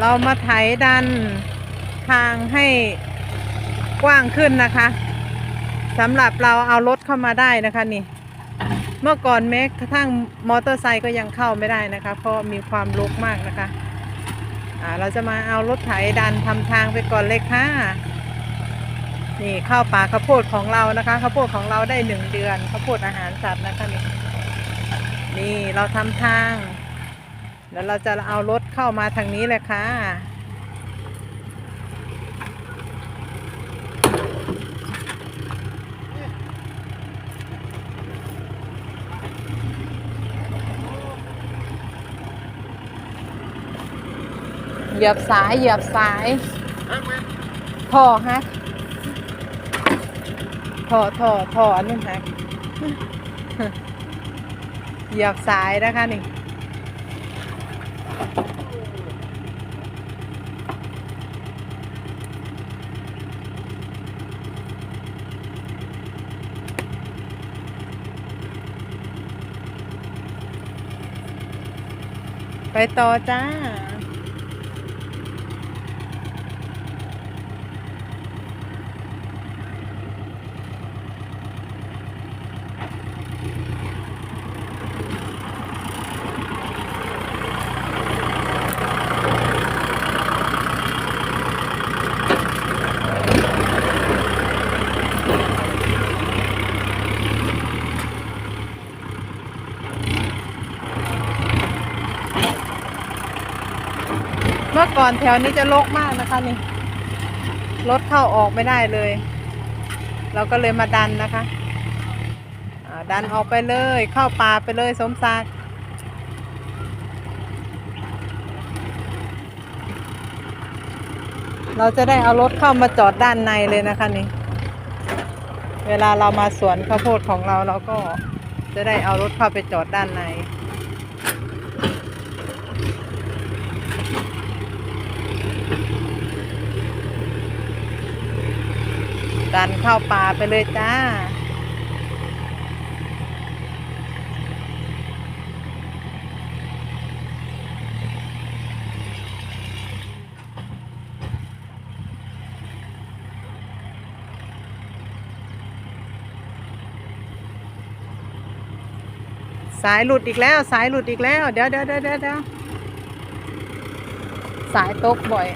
เรามาไถดันทางให้กว้างขึ้นนะคะสำหรับเราเอารถเข้ามาได้นะคะนี่ เมื่อก่อนแม้กระทั่งมอเตอร์ไซค์ก็ยังเข้าไม่ได้นะคะ เพราะมีความรกมากนะคะเราจะมาเอารถไถดันทำทางไปก่อนเลยค่ะ นี่ข้าวป่าข้าวโพดของเรานะคะข้าวโพดของเราได้หนึ่งเดือนข้าวโพดอาหารสัตว์นะคะนี่นี่เราทำทาง แล้วเราจะเอารถเข้ามาทางนี้เลยค่ะเหยียบสายเหยียบสายท่อฮักท่อท่อท่ออันนั้นฮักเหยียบสายนะคะนี่ ไปต่อจ้า เมื่อก่อนแถวนี้จะรกมากนะคะนี่รถเข้าออกไม่ได้เลย เราก็เลยมาดันนะคะดันออกไปเลย เข้าป่าไปเลยสมศักดิ์เราจะได้เอารถเข้ามาจอดด้านในเลยนะคะนี่ เวลาเรามาสวนข้าวโพดของเราเราก็จะได้เอารถเข้าไปจอดด้านใน ดันเข้าป่าไปเลยจ้า สายหลุดอีกแล้ว สายหลุดอีกแล้ว เดี๋ยวเดี๋ยวเดี๋ยวเดี๋ยวสายตกบ่อย